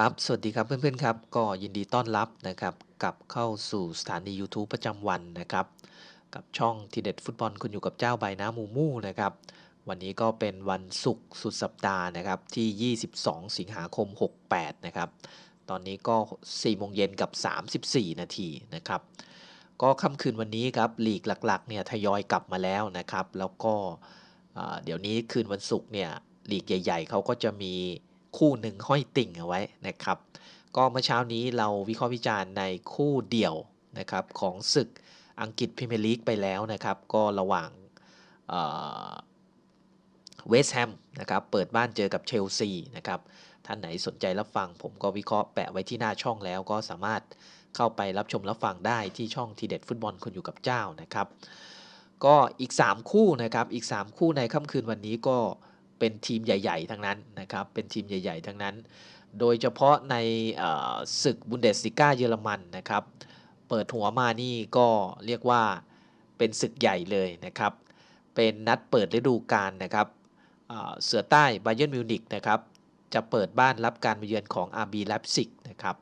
ครับ สวัสดีครับเพื่อนๆครับก็ยินดีต้อนรับนะครับกลับเข้าสู่สถานียูทูบประจำวันนะครับกับช่องทีเด็ดฟุตบอลคุณอยู่กับเจ้าใบน้ำมูมูนะครับวันนี้ก็เป็นวันศุกร์สุดสัปดาห์นะครับที่ 22 สิงหาคม 68 นะครับตอนนี้ก็4โมงเย็นกับ 34 นาทีนะครับก็ค่ำคืนวันนี้ครับลีกหลักๆเนี่ยทยอยกลับมาแล้วนะครับแล้วก็เอ่อเดี๋ยวนี้คืนวันศุกร์เนี่ยลีกใหญ่ ๆเขาก็จะมี คู่หนึ่งห้อยติ่งเอาไว้นะครับ ก็เมื่อเช้านี้เราวิเคราะห์วิจารณ์ในคู่เดี่ยวนะครับของศึกอังกฤษพรีเมียร์ลีกไปแล้วนะครับ ก็ระหว่างเวสต์แฮมนะครับเปิดบ้านเจอกับเชลซีนะครับท่านไหนสนใจรับฟังผมก็วิเคราะห์แปะไว้ที่หน้าช่องแล้วก็สามารถเข้าไปรับชมรับฟังได้ที่ช่องทีเด็ดฟุตบอลคนอยู่กับเจ้านะครับ ก็อีก 3 คู่นะครับอีก 3 คู่ในค่ำคืนวันนี้ก็ เป็นทีมใหญ่ ๆ ทั้งนั้นนะครับ เป็นทีมใหญ่ ๆ ทั้งนั้น โดยเฉพาะในศึกบุนเดสลิก้าเยอรมันนะครับ เปิดหัวมานี่ก็เรียกว่าเป็นศึกใหญ่เลยนะครับ เป็นนัดเปิดฤดูกาลนะครับเเสือใต้ไบเยิร์นมิวนิกนะครับ จะเปิดบ้านรับการมาเยือนของอาร์บีไลป์ซิกนะครับ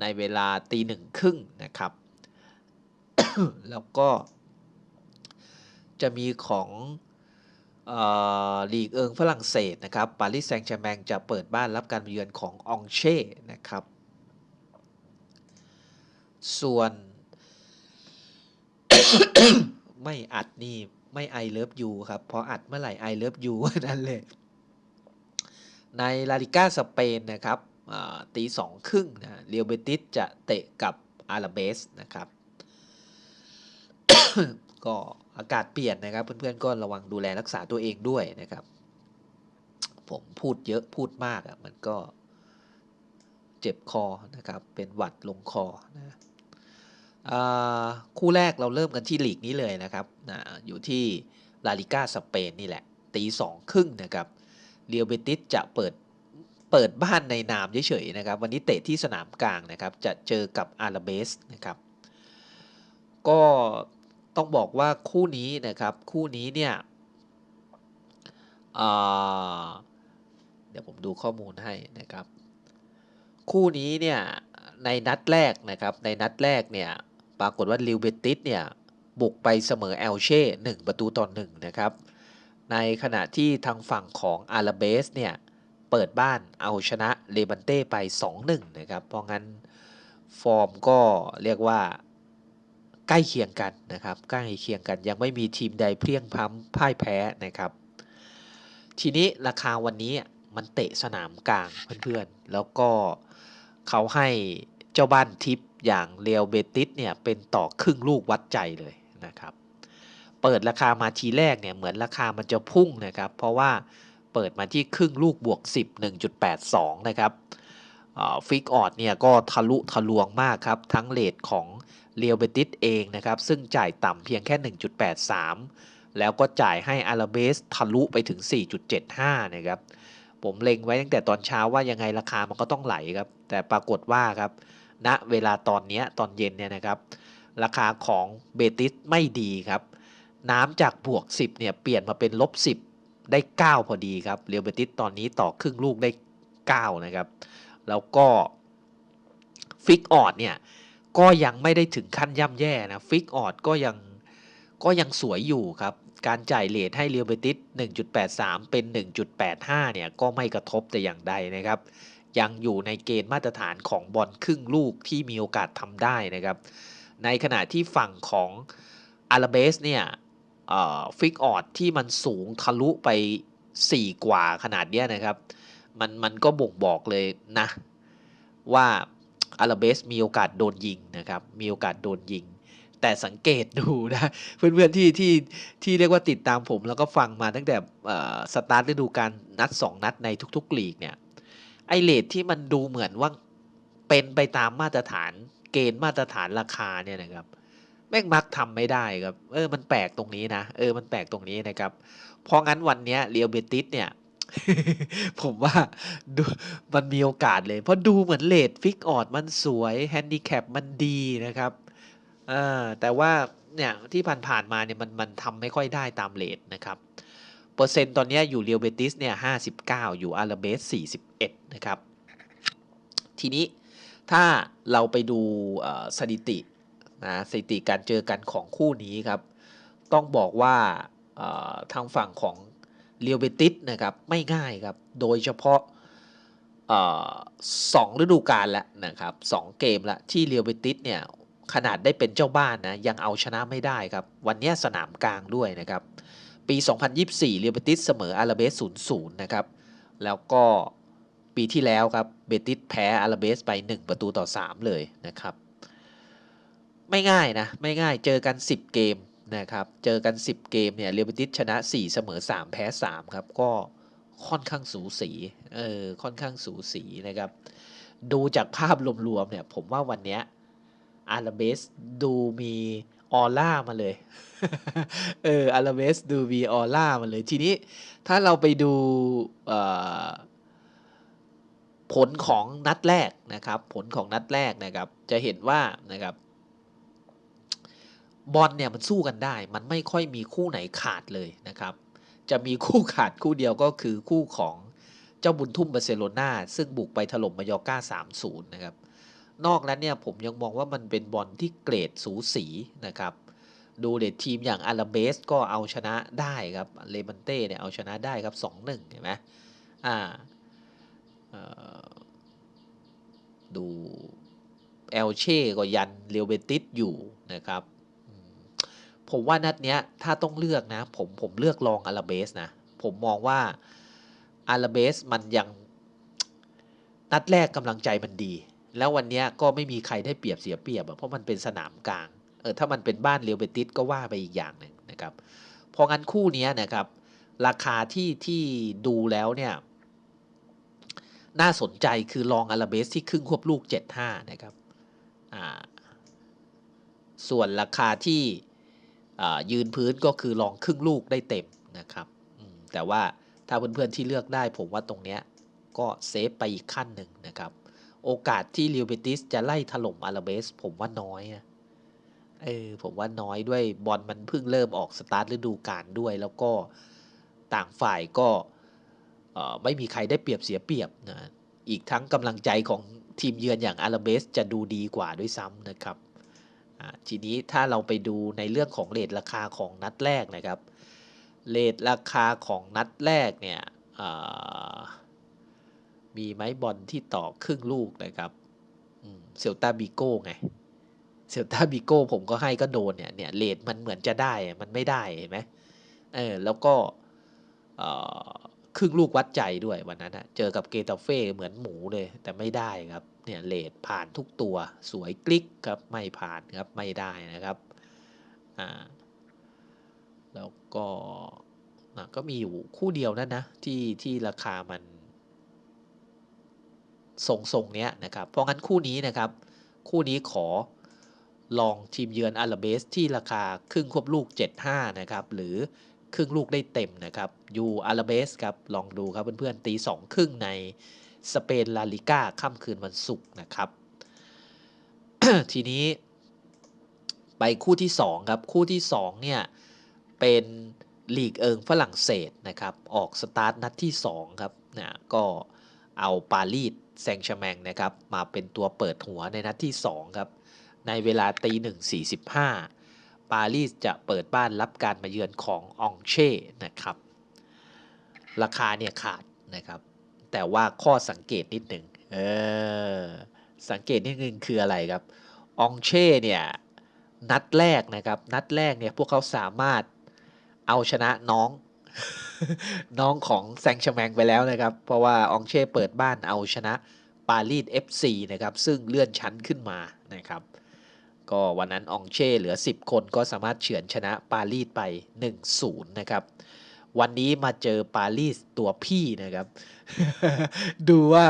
ในเวลาตีหนึ่งครึ่งนะครับ แล้วก็จะมีของ ลีกเอิงฝรั่งเศสนะครับปารีสแซงต์แชร์แมงจะเปิดบ้านรับการเยือนขององเช่นะครับ ส่วนไม่อัดนี่ไม่ไอเลิฟยูครับพราะอัดเมื่อไหร่ไอเลิฟยูนั่นเลย ในลาลิก้าสเปนนะครับตีสองครึ่งนะเรียวเบติสจะเตะกับอาราเบสนะครับ ก็ อากาศเปลี่ยนนะครับ เพื่อนๆก็ระวังดูแลรักษาตัวเองด้วยนะครับ ผมพูดเยอะพูดมากอะมันก็เจ็บคอนะครับ เป็นหวัดลงคอนะคู่แรกเราเริ่มกันที่ลีกนี้เลยนะครับนะอยู่ที่ลาลิก้าสเปนนี่แหละ ตีสองครึ่งนะครับเรียวเบติสจะเปิดเปิดบ้านในนามเฉยๆนะครับ วันนี้เตะที่สนามกลางนะครับ จะเจอกับอาราเบสนะครับ ก็ ต้องบอกว่าคู่นี้นะครับ คู่นี้เนี่ยเดี๋ยวผมดูข้อมูลให้นะครับ คู่นี้เนี่ยในนัดแรกนะครับในนัดแรกเนี่ยปรากฏว่าลิวเบติสเนี่ยบุกไปเสมอเอลเช่หนึ่งประตูต่อหนึ่งนะครับ ในขณะที่ทางฝั่งของอาราเบสเนี่ยเปิดบ้านเอาชนะเลบันเต้ไป 2-1 นะครับ เพราะงั้นฟอร์มก็เรียกว่า ใกล้เคียงกันนะครับ ใกล้เคียงกันยังไม่มีทีมใดเพียงพ้ำพ่ายแพ้นะครับ ทีนี้ราคาวันนี้มันเตะสนามกลางเพื่อนๆ แล้วก็เขาให้เจ้าบ้านทิปอย่างเรียวเบติสเนี่ยเป็นต่อครึ่งลูกวัดใจเลยนะครับ เปิดราคามาทีแรกเนี่ยเหมือนราคามันจะพุ่งนะครับ เพราะว่าเปิดมาที่ครึ่งลูกบวก 10 1.82 นะครับฟิกออดเนี่ยก็ทะลุทะลวงมากครับ ทั้งเลทของ เรียวเบติสเองนะครับ ซึ่งจ่ายต่ำเพียงแค่ 1.83 แล้วก็จ่ายให้อาราเบสทะลุไปถึง 4.75 นะครับ ผมเล็งไว้ตั้งแต่ตอนเช้าว่ายังไงราคามันก็ต้องไหลครับ แต่ปรากฏว่าครับณเวลาตอนนี้ตอนเย็นเนี่ยนะครับ ราคาของเบติสไม่ดีครับ น้ำจากบวก 10 เนี่ยเปลี่ยนมาเป็นลบ 10 ได้ 9 พอดีครับเรียวเบติสตอนนี้ต่อครึ่งลูกได้ 9 นะครับ แล้วก็ฟิกออดเนี่ย ก็ยังไม่ได้ถึงขั้นย่ำแย่นะฟิกออดก็ยังก็ยังสวยอยู่ครับ การจ่ายเลทให้เรียวเบติส 1.83 เป็น 1.85 เนี่ย ก็ไม่กระทบแต่อย่างใดนะครับ ยังอยู่ในเกณฑ์มาตรฐานของบอลครึ่งลูกที่มีโอกาสทำได้นะครับ ในขณะที่ฝั่งของอาราเบสเนี่ยฟิกออดที่มันสูงทะลุไป 4 กว่าขนาดเนี้ยนะครับ มันมันก็บ่งบอกเลยนะ ว่า อาราเบสมีโอกาสโดนยิงนะครับ มีโอกาสโดนยิง แต่สังเกตดูนะ เพื่อนๆที่ที่ที่เรียกว่าติดตามผม แล้วก็ฟังมาตั้งแต่สตาร์ทฤดูกาลนัด 2 นัดในทุกๆ ลีกเนี่ย ไอเลทที่มันดูเหมือนว่าเป็นไปตามมาตรฐานเกณฑ์มาตรฐานราคาเนี่ยนะครับแม่งมักทำไม่ได้ครับ เออ มันแปลกตรงนี้นะ เออ มันแปลกตรงนี้นะครับ เพราะงั้นวันนี้เรียวเบติสเนี่ย ผมว่าดูมันมีโอกาสเลย เพราะดูเหมือนเลทฟิกออดมันสวยแฮนดิแคปมันดีนะครับอ่าแต่ว่าเนี่ยที่ผ่านๆมาเนี่ยมันมันทำไม่ค่อยได้ตามเลทนะครับ เปอร์เซ็นต์ตอนนี้อยู่เรียวเบติสเนี่ยห้าสิบเก้าอยู่อาราเบสสี่สิบเอ็ดนะครับ ทีนี้ถ้าเราไปดูสถิตินะสถิติการเจอกันของคู่นี้ครับ ต้องบอกว่าทางฝั่งของ เรียวเบติสนะครับไม่ง่ายครับ โดยเฉพาะออสองฤดูกาลแล้วนะครับสองเกมละที่เรียวเบติสเนี่ยขนาดได้เป็นเจ้าบ้านนะยังเอาชนะไม่ได้ครับ วันนี้สนามกลางด้วยนะครับ ปี 2024 เรียวเบติสเสมออาราเบส 0-0 นะครับ แล้วก็ปีที่แล้วครับเบติสแพ้อาราเบสไป 1 ประตูต่อ 3 เลยนะครับ ไม่ง่ายนะ ไม่ง่ายเจอกัน 10 เกม นะครับ เจอกัน 10 เกมเนี่ยเรียวเบติสชนะ 4 เสมอ 3 แพ้ 3 ครับ ก็ค่อนข้างสูสี เออ ค่อนข้างสูสีนะครับ ดูจากภาพรวมๆเนี่ย ผมว่าวันเนี้ยอาราเบสดูมีออร่ามาเลย เอออาราเบสดูมีออร่ามาเลย ทีนี้ถ้าเราไปดูผลของนัดแรกนะครับ ผลของนัดแรกนะครับ จะเห็นว่านะครับ บอลเนี่ยมันสู้กันได้ มันไม่ค่อยมีคู่ไหนขาดเลยนะครับ จะมีคู่ขาดคู่เดียวก็คือคู่ของเจ้าบุญทุ่มบาร์เซโลนาซึ่งบุกไปถล่มมายอร์ก้า3-0 นะครับ นอกนั้นเนี่ยผมยังมองว่ามันเป็นบอลที่เกรดสูสีนะครับ ดูเด็ดทีมอย่างอาราเบสก็เอาชนะได้ครับ เลมันเต้เนี่ยเอาชนะได้ครับ 2-1 เห็นไหมอ่าดูเอลเช่ก็ยันเรียวเบติสอยู่นะครับ ผมว่านัดเนี้ยถ้าต้องเลือกนะ ผมผมเลือกลองอาราเบสนะ ผมมองว่าอาราเบสมันยัง นัดแรกกำลังใจมันดี แล้ววันเนี้ยก็ไม่มีใครได้เปรียบเสียเปรียบเพราะมันเป็นสนามกลางเออถ้ามันเป็นบ้านเรียวเบติสก็ว่าไปอีกอย่างหนึ่งนะครับพราะงั้นคู่เนี้ยนะครับ ราคาที่ที่ดูแล้วเนี่ยน่าสนใจคือลองอาราเบสที่ครึ่งควบลูก 75 นะครับ อ่า ส่วนราคาที่ ยืนพื้นก็คือลองครึ่งลูกได้เต็มนะครับแต่ว่าถ้าเพื่อนๆที่เลือกได้ผมว่าตรงเนี้ยก็เซฟไปอีกขั้นหนึ่งนะครับ โอกาสที่เรียวเบติสจะไล่ถล่มอาราเบส ผมว่าน้อยนะเออผมว่าน้อยด้วยบอลมันเพิ่งเริ่มออกสตาร์ทฤดูกาลด้วย แล้วก็ต่างฝ่ายก็ไม่มีใครได้เปรียบเสียเปรียบนะอีกทั้งกำลังใจของทีมเยือนอย่างอาราเบสจะดูดีกว่าด้วยซ้ำนะครับ ทีนี้ถ้าเราไปดูในเรื่องของเลทราคาของนัดแรกนะครับเลทราคาของนัดแรกเนี่ยมีไหมบอลที่ต่อครึ่งลูกนะครับเซลตาบิโก้ไงเซลตาบิโก้ผมก็ให้ก็โดนเนี่ยเนี่ยเลทมันเหมือนจะได้มันไม่ได้เห็นไหมเออแล้วก็ ครึ่งลูกวัดใจด้วยวันนั้นอะเจอกับเกตาเฟ่เหมือนหมูเลย แต่ไม่ได้ครับเนี่ยเลทผ่านทุกตัวสวยกลิกครับไม่ผ่านครับไม่ได้นะครับอ่าแล้วก็อะก็มีอยู่คู่เดียวนั่นนะที่ที่ราคามันทรงๆเนี้ยนะครับ เพราะงั้นคู่นี้นะครับ คู่นี้ขอลองทีมเยือนอาราเบสที่ราคาครึ่งควบลูก 75 นะครับ หรือ ครึ่งลูกได้เต็มนะครับยูอาราเบสครับลองดูครับเพื่อนๆตีสองครึ่งในสเปนลาลิก้าค่ำคืนวันศุกร์นะครับ ทีนี้ไปคู่ที่ 2 ครับ คู่ที่ 2 เนี่ย เป็นลีกเอิงฝรั่งเศสนะครับ ออกสตาร์ทนัดที่ 2 ครับนะก็เอาปารีสแซงต์แชแมงนะครับ มาเป็นตัวเปิดหัวในนัดที่ 2 ครับ ในเวลาตีหนึ่งสี่สิบห้า ปารีสจะเปิดบ้านรับการมาเยือนขององเช่นะครับ ราคาเนี่ยขาดนะครับ แต่ว่าข้อสังเกตนิดหนึ่งเออสังเกตนิดนึงคืออะไรครับองเช่เนี่ยนัดแรกนะครับ นัดแรกเนี่ยพวกเขาสามารถเอาชนะน้องน้องของแซงชแมงไปแล้วนะครับ เพราะว่าองเช่เปิดบ้านเอาชนะปารีส FC นะครับ ซึ่งเลื่อนชั้นขึ้นมานะครับ ก็วันนั้นองเช่เหลือ 10 คนก็สามารถเฉือนชนะปารีสไป 1-0 นะครับวันนี้มาเจอปารีสตัวพี่นะครับ ดูว่า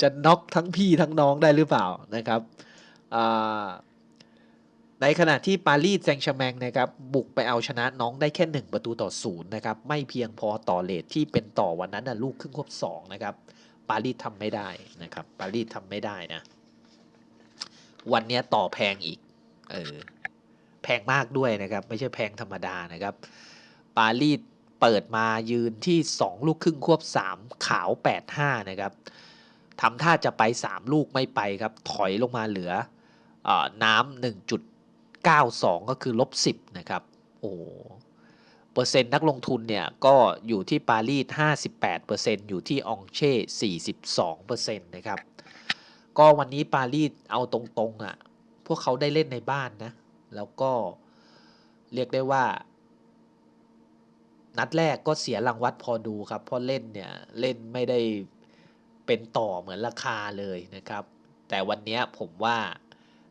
จะน็อกทั้งพี่ทั้งน้องได้หรือเปล่านะครับ ในขณะที่ปารีสแซงต์แชร์แมงนะครับ บุกไปเอาชนะน้องได้แค่ 1 ประตูต่อศูนย์นะครับ ไม่เพียงพอต่อเลทที่เป็นต่อวันนั้นนะลูกครึ่งควบ2นะครับ ปารีสทำไม่ได้นะครับ ปารีสทำไม่ได้นะ วันนี้ต่อแพงอีก เออแพงมากด้วยนะครับ ไม่ใช่แพงธรรมดานะครับ ปารีสเปิดมายืนที่ 2 ลูกครึ่งควบ 3 ขาว 8-5 นะครับทำท่าจะไป 3 ลูกไม่ไปครับ ถอยลงมาเหลืออน้ำ1.92 ก็คือลบ 10 นะครับ โอ้เปอร์เซ็นต์นักลงทุนเนี่ยก็อยู่ที่ปารีส 58%อยู่ที่องเช่ 42%นะครับ ก็วันนี้ปารีสเอาตรงๆอะ่ะ พวกเขาได้เล่นในบ้านนะ แล้วก็เรียกได้ว่า นัดแรกก็เสียรางวัดพอดูครับ เพราะเล่นเนี่ย เล่นไม่ได้เป็นต่อเหมือนราคาเลยนะครับ แต่วันนี้ผมว่า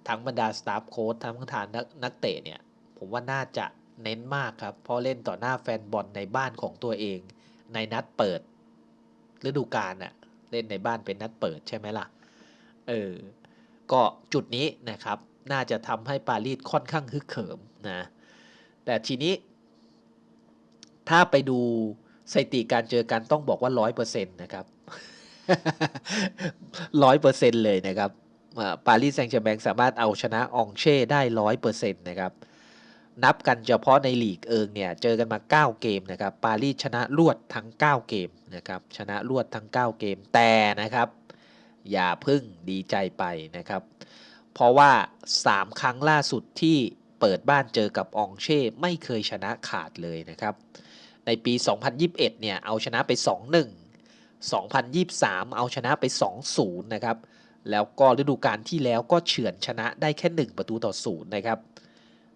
ทั้งบรรดาสตาฟโค้ชทั้งประธานนักนักเตะเนี่ย ผมว่าน่าจะเน้นมากครับ เพราะเล่นต่อหน้าแฟนบอลในบ้านของตัวเอง ในนัดเปิดฤดูกาลน่ะเล่นในบ้านเป็นนัดเปิดใช่ไหมล่ะ เออ ก็จุดนี้นะครับน่าจะทำให้ปารีสค่อนข้างฮึกเหิมนะแต่ทีนี้ ถ้าไปดูสถิติการเจอกันต้องบอกว่าร้อยเปอร์เซ็นต์นะครับร้อยเปอร์เซ็นต์เลยนะครับปารีสแซงต์แชร์แมงสามารถเอาชนะอองเช่ได้ร้อยเปอร์เซ็นต์นะครับนับกันเฉพาะในลีกเอิงเนี่ยเจอกันมา 9 เกมนะครับปารีสชนะรวดทั้ง 9 เกมนะครับชนะรวดทั้ง 9 เกมแต่นะครับ อย่าพึ่งดีใจไปนะครับ เพราะว่า 3 ครั้งล่าสุดที่เปิดบ้านเจอกับองเช่ ไม่เคยชนะขาดเลยนะครับ ในปี 2021 เนี่ย เอาชนะไป 2-1 2023 เอาชนะไป 2-0 นะครับ แล้วก็ฤดูกาลที่แล้วก็เฉือนชนะได้แค่ 1 ประตูต่อ0นะครับ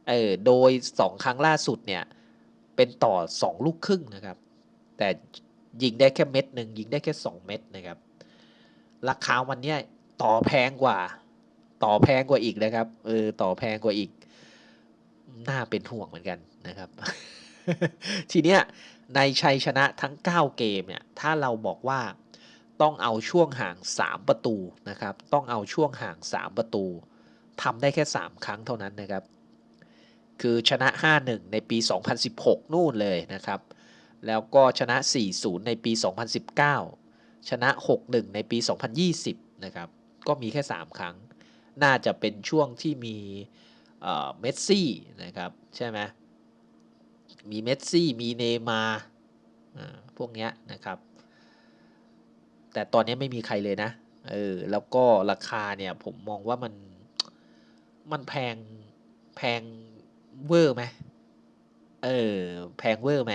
เออโดย 2 ครั้งล่าสุดเนี่ย เป็นต่อ 2 ลูกครึ่งนะครับ แต่ยิงได้แค่เม็ดหนึ่งยิงได้แค่ 2 เม็ดนะครับ ราคาวันเนี้ยต่อแพงกว่า ต่อแพงกว่าอีกนะครับเออต่อแพงกว่าอีก น่าเป็นห่วงเหมือนกันนะครับ ทีเนี้ยในชัยชนะทั้ง 9 เกมเนี่ยถ้าเราบอกว่าต้องเอาช่วงห่าง 3 ประตูนะครับ ต้องเอาช่วงห่าง 3 ประตูทำได้แค่ 3 ครั้งเท่านั้นนะครับ คือชนะ 5-1 ในปี 2016 นู่นเลยนะครับ แล้วก็ชนะ 4-0 ในปี 2019 ชนะ 6-1 ในปี 2020 นะครับ ก็มีแค่ 3 ครั้ง น่าจะเป็นช่วงที่มีเอ่อเมสซี่นะครับ ใช่ไหมมีเมสซี่มีเนมาอ่าพวกเนี้ยนะครับ แต่ตอนนี้ไม่มีใครเลยนะเออแล้วก็ราคาเนี่ยผมมองว่ามันมันแพงแพงเวอร์ไหมเออแพงเวอร์ไหม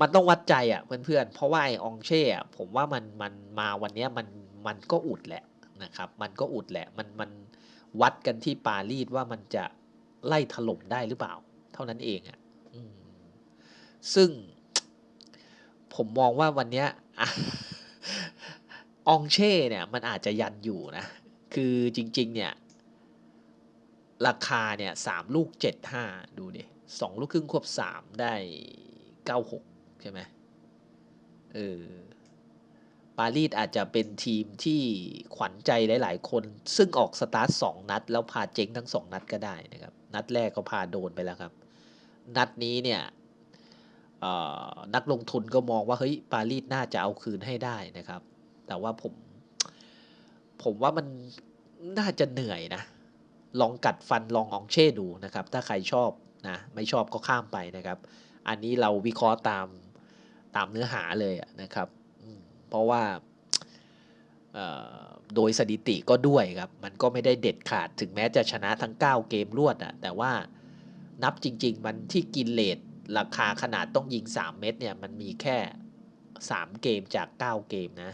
มันต้องวัดใจอะ่ะเพื่อนๆ เพราะว่าไออองเช่อะผมว่ามันมันมาวันนี้มันมันก็อุดแหละนะครับ มันก็อุดแหละ มันมันวัดกันที่ปารีสว่ามันจะไล่ถล่มได้หรือเปล่า เท่านั้นเองอะ่ะซึ่ง ผมมองว่าวันนี้ออองเช่เนี่ยมันอาจจะยันอยู่นะ คือจริง ๆ เนี่ย ราคาเนี่ยสามลูกเจ็ดห้าดูดิสองลูกครึ่งควบสามได้เก้าหก ใช่ไหมเออปารีสอาจจะเป็นทีมที่ขวัญใจหลาย ๆ คน ซึ่งออกสตาร์ทสองนัด แล้วพาเจ๊งทั้งสองนัดก็ได้นะครับ นัดแรกก็พาโดนไปแล้วครับ นัดนี้เนี่ยออนักลงทุนก็มองว่าเฮ้ยปารีสน่าจะเอาคืนให้ได้นะครับ แต่ว่าผม ผมว่ามันน่าจะเหนื่อยนะ ลองกัดฟันลองอองเช่ดูนะครับ ถ้าใครชอบนะ ไม่ชอบก็ข้ามไปนะครับ อันนี้เราวิเคราะห์ตาม ตามเนื้อหาเลยนะครับเพราะว่าโดยสถิติก็ด้วยครับ มันก็ไม่ได้เด็ดขาดถึงแม้จะชนะทั้ง 9 เกมรวดอะแต่ว่านับจริง ๆ มันที่กินเลทราคาขนาดต้องยิง 3 เม็ดเนี่ย มันมีแค่ 3 เกมจาก 9 เกมนะ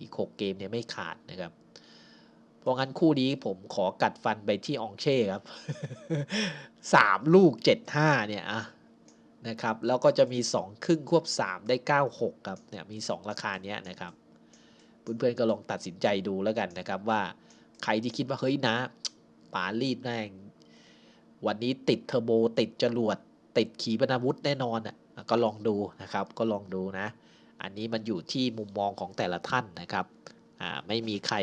อีก 6 เกมเนี่ยไม่ขาดนะครับ เพราะงั้นคู่นี้ผมขอกัดฟันไปที่อองเช่ครับสามลูกเจ็ดห้าเนี่ยอะ นะครับ แล้วก็จะมีสองครึ่งควบสามได้เก้าหกครับ เนี่ยมีสองราคาเนี้ยนะครับ เพื่อนๆก็ลองตัดสินใจดูแล้วกันนะครับว่าใครที่คิดว่าเฮ้ยนะปารีสแม่งวันนี้ติดเทอร์โบติดจรวด ติดขีปนาวุธแน่นอนอะก็ลองดูนะครับก็ลองดูนะ อันนี้มันอยู่ที่มุมมองของแต่ละท่านนะครับอ่าไม่มีใคร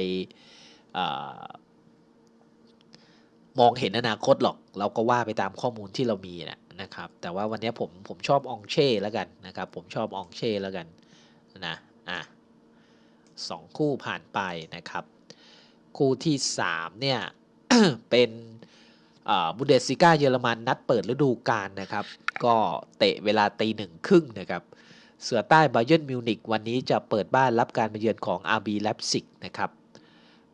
อมองเห็นอนาคตหรอก เราก็ว่าไปตามข้อมูลที่เรามีนะ นะครับ แต่ว่าวันนี้ผมผมชอบองเช่แล้วกันนะครับ ผมชอบองเช่แล้วกันนะอะสองคู่ผ่านไปนะครับ คู่ที่สามเนี่ยเป็นบูเดสซิก้าเยอรมันนัดเปิดฤดูกาลนะครับ ก็เตะเวลาตีหนึ่งครึ่งนะครับ เสือใต้บ a เย r n มิวนิกวันนี้จะเปิดบ้านรับการมาเยือนของ RB Leipzig นะครับ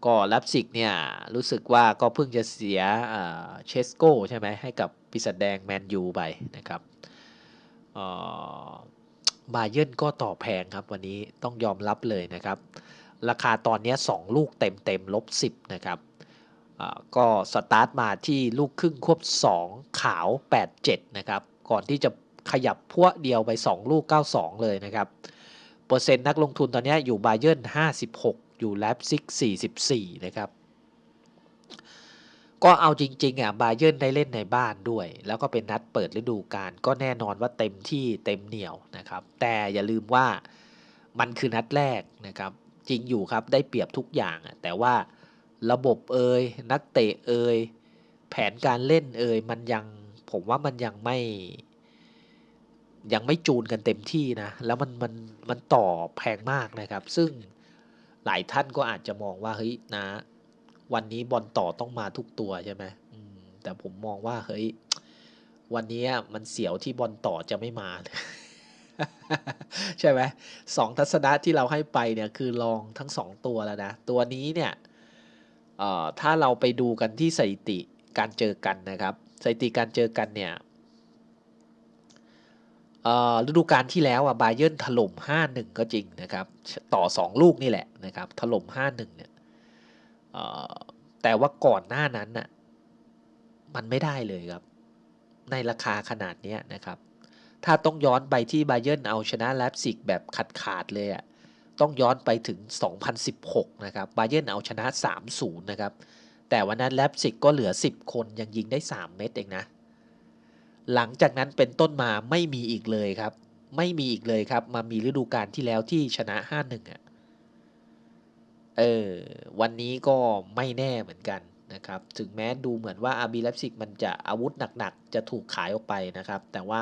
ก็ลับซิกเนี่ยรู้สึกว่าก็เพิ่งจะเสียเชสโกใช่ไหมให้กับ ปีศาจแดงแมนยูไปนะครับบาเยนก็ต่อแพงครับวันนี้ต้องยอมรับเลยนะครับ ราคาตอนนี้ 2 ลูกเต็มเต็มลบ 10 นะครับก็สตาร์ทมาที่ลูกครึ่งควบ 2 ขาว 8-7 นะครับ ก่อนที่จะขยับพวเดียวไป 2 ลูก 92 เลยนะครับ เปอร์เซ็นต์นักลงทุนตอนนี้อยู่บาเยน56 อยู่แลปซิก44 นะครับ ก็เอาจริงๆอะบาเยิร์นได้เล่นในบ้านด้วย แล้วก็เป็นนัดเปิดฤดูกาลก็แน่นอนว่าเต็มที่เต็มเหนียวนะครับ แต่อย่าลืมว่ามันคือนัดแรกนะครับ จริงอยู่ครับได้เปรียบทุกอย่างอะแต่ว่าระบบเอ่ยนักเตะเอ่ยแผนการเล่นเอ่ยมันยังผมว่ามันยังไม่ ยังไม่จูนกันเต็มที่นะ แล้วมันมันมันต่อแพงมากนะครับ ซึ่งหลายท่านก็อาจจะมองว่าเฮ้ยนะ วันนี้บอลต่อต้องมาทุกตัวใช่ไหมแต่ผมมองว่าเฮ้ยวันนี้มันเสียวที่บอลต่อจะไม่มาใช่ไหมสองทัศนะที่เราให้ไปเนี่ยคือลองทั้งสองตัวแล้วนะ ตัวนี้เนี่ยถ้าเราไปดูกันที่สถิติการเจอกันนะครับสถิติการเจอกันเนี่ยฤดูกาลที่แล้วอะบาเยิร์นถล่ม 5-1 ก็จริงนะครับ ต่อ 2 ลูกนี่แหละนะครับ ถล่ม 5-1 เนี่ย แต่ว่าก่อนหน้านั้นน่ะมันไม่ได้เลยครับ ในราคาขนาดนี้นะครับ ถ้าต้องย้อนไปที่บาเยิร์นเอาชนะแลปซิกแบบขาดขาดเลยอะต้องย้อนไปถึง 2016 นะครับ บาเยิร์นเอาชนะ 3-0 นะครับ แต่วันนั้นแลปซิกก็เหลือ 10 คนยังยิงได้ 3 เม็ดเองนะ หลังจากนั้นเป็นต้นมาไม่มีอีกเลยครับ ไม่มีอีกเลยครับ มามีฤดูกาลที่แล้วที่ชนะห้าหนึ่งอะ เออวันนี้ก็ไม่แน่เหมือนกันนะครับ ถึงแม้ดูเหมือนว่าอาร์บีเลฟซิกมันจะอาวุธหนักๆ จะถูกขายออกไปนะครับ แต่ว่า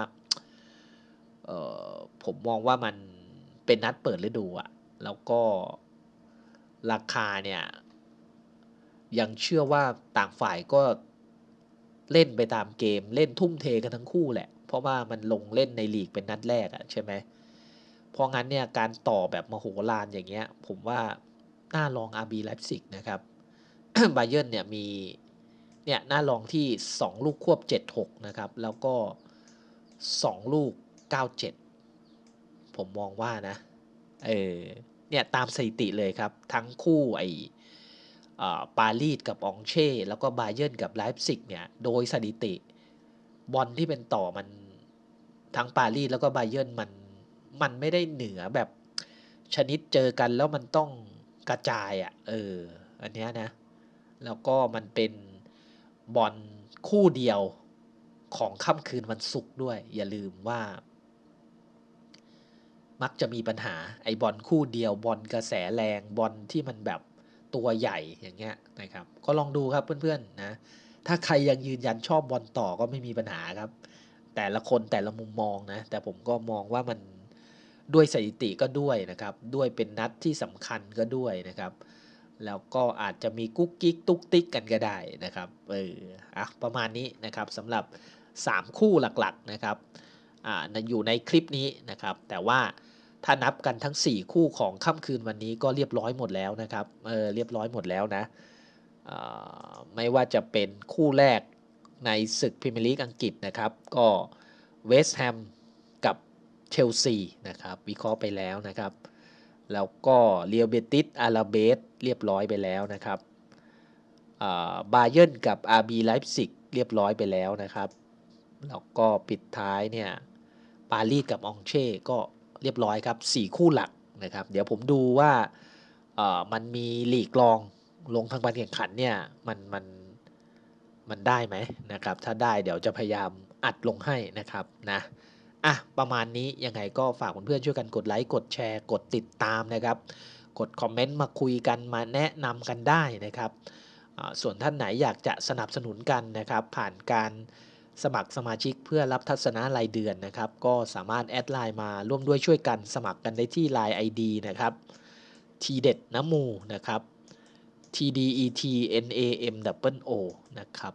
เออผมมองว่ามันเป็นนัดเปิดฤดูอะแล้วก็ราคาเนี่ย ยังเชื่อว่าต่างฝ่ายก็เล่นไปตามเกมเล่นทุ่มเทกันทั้งคู่แหละ เพราะว่ามันลงเล่นในลีกเป็นนัดแรกอะใช่ไหมเพราะงั้นเนี่ยการต่อแบบมโหฬารอย่างเงี้ย ผมว่า หน่าลองอาร์บีไลฟ์ซิกนะครับบาเยร์นเนี่ยมีเนี่ยหน่าลองที่ 2 ลูกควบ 7-6 นะครับ แล้วก็ 2 ลูก 9-7 ผมมองว่านะ เออเนี่ยตามสถิติเลยครับ ทั้งคู่ไอปารีสกับองเช่ แล้วก็บาเยิร์นกับไลฟ์ซิกเนี่ย โดยสถิติ บอลที่เป็นต่อมันทั้งปารีสแล้วก็บาเยิร์นมัน มันไม่ได้เหนือแบบชนิดเจอกันแล้วมันต้อง กระจายอะ่ะ เออ อันเนี้ยนะ แล้วก็มันเป็นบอลคู่เดียวของค่ำคืนวันศุกร์ด้วย อย่าลืมว่า มักจะมีปัญหาไอบอลคู่เดียวบอลกระแสแรงบอลที่มันแบบตัวใหญ่อย่างเงี้ยนะครับ ก็ลองดูครับเพื่อนๆนะ ถ้าใครยังยืนยันชอบบอลต่อก็ไม่มีปัญหาครับ แต่ละคนแต่ละมุมมองนะ แต่ผมก็มองว่ามัน ด้วยสถิติก็ด้วยนะครับ ด้วยเป็นนัดที่สำคัญก็ด้วยนะครับ แล้วก็อาจจะมีกุ๊กกิ๊กตุ๊กติ๊กกันก็ได้นะครับเอออะประมาณนี้นะครับสำหรับ 3 คู่หลักๆนะครับอ่าอยู่ในคลิปนี้นะครับ แต่ว่าถ้านับกันทั้ง 4 คู่ของค่ำคืนวันนี้ก็เรียบร้อยหมดแล้วนะครับเออเรียบร้อยหมดแล้วนะไม่ว่าจะเป็นคู่แรกในศึกพรีเมียร์ลีกอังกฤษนะครับ ก็เวสต์แฮม เชลซีนะครับวิเคราะห์ไปแล้วนะครับ แล้วก็เรียวเบติสอาราเบสเรียบร้อยไปแล้วนะครับบาเยนกับอาร์บีไลฟ์ซิกเรียบร้อยไปแล้วนะครับ แล้วก็ปิดท้ายเนี่ยปารีสกับองเช่ก็เรียบร้อยครับ 4 คู่หลักนะครับ เดี๋ยวผมดูว่ามันมีหลีกรองลงทางการแข่งขันเนี่ยมันมันมันได้ไหมนะครับ ถ้าได้เดี๋ยวจะพยายามอัดลงให้นะครับนะ อะประมาณนี้ยังไงก็ฝากเพื่อนๆช่วยกันกดไลค์กดแชร์ กดติดตามนะครับ กดคอมเมนต์มาคุยกันมาแนะนำกันได้นะครับ ส่วนท่านไหนอยากจะสนับสนุนกันนะครับ ผ่านการสมัครสมาชิกเพื่อรับทัศนะรายเดือนนะครับ ก็สามารถแอดไลน์มาร่วมด้วยช่วยกันสมัครกันได้ที่ Line ID นะครับทีเด็ดน้ำมูนะครับ T D E T N A M O นะครับ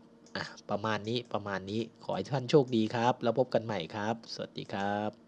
ประมาณนี้ประมาณนี้ขอให้ท่านโชคดีครับ แล้วพบกันใหม่ครับ สวัสดีครับ